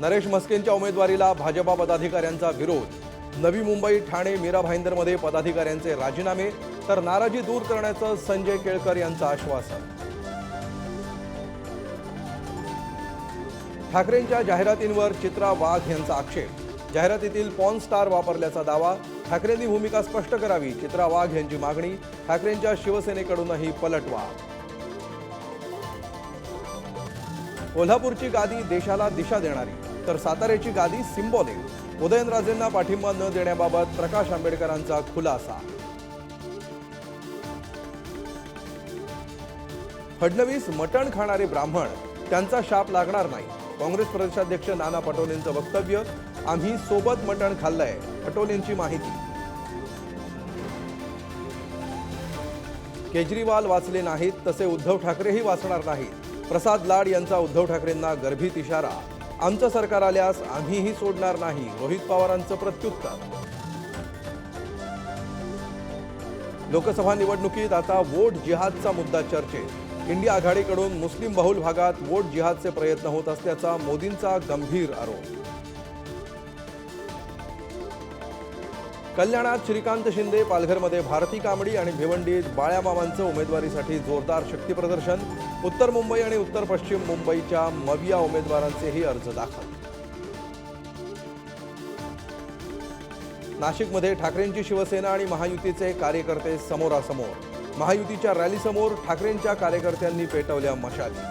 नरेश म्हस्केंच्या उमेदवारीला भाजपा पदाधिकाऱ्यांचा विरोध. नवी मुंबई ठाणे मीरा भाईंदरमध्ये पदाधिकाऱ्यांचे राजीनामे तर नाराजी दूर करण्याचं संजय केळकर यांचं आश्वासन. ठाकरेंच्या जाहिरातींवर चित्रा वाघ यांचा आक्षेप. जाहिरातीतील पॉन स्टार वापरल्याचा दावा. ठाकरेंनी भूमिका स्पष्ट करावी चित्रा वाघ यांची मागणी. ठाकरेंच्या शिवसेनेकडूनही पलटवा कोल्हापूरची गादी देशाला दिशा देणारी. तर साताऱ्याची गादी सिम्बॉलिक उदयनराजेंना पाठिंबा न देण्याबाबत प्रकाश आंबेडकरांचा खुलासा. फडणवीस मटण खाणारे ब्राह्मण त्यांचा शाप लागणार नाही. काँग्रेस प्रदेशाध्यक्ष नाना पटोलेंचं वक्तव्य आम्ही सोबत मटण खाल्लंय पटोलेंची माहिती. केजरीवाल वाचले नाहीत तसे उद्धव ठाकरेही वाचणार नाहीत. प्रसाद लाड यांचा उद्धव ठाकरेंना गर्भित इशारा. आमचं सरकार आल्यास आम्हीही सोडणार नाही रोहित पवारांचं प्रत्युत्तर. लोकसभा निवडणुकीत आता वोट जिहादचा मुद्दा चर्चेत. इंडिया आघाडीकडून मुस्लिम बहुल भागात वोट जिहादचे प्रयत्न होत असल्याचा मोदींचा गंभीर आरोप. कल्याणात श्रीकांत शिंदे पालघरमध्ये भारती कांबडी आणि भिवंडीत बाळ्यामामांचं उमेदवारीसाठी जोरदार शक्तीप्रदर्शन उत्तर मुंबई आणि उत्तर पश्चिम मुंबईच्या मविया उमेदवारांचेही अर्ज दाखल. नाशिकमध्ये ठाकरेंची शिवसेना आणि महायुतीचे कार्यकर्ते समोरासमोर. महायुतीच्या रॅलीसमोर ठाकरेंच्या कार्यकर्त्यांनी पेटवल्या मशाली.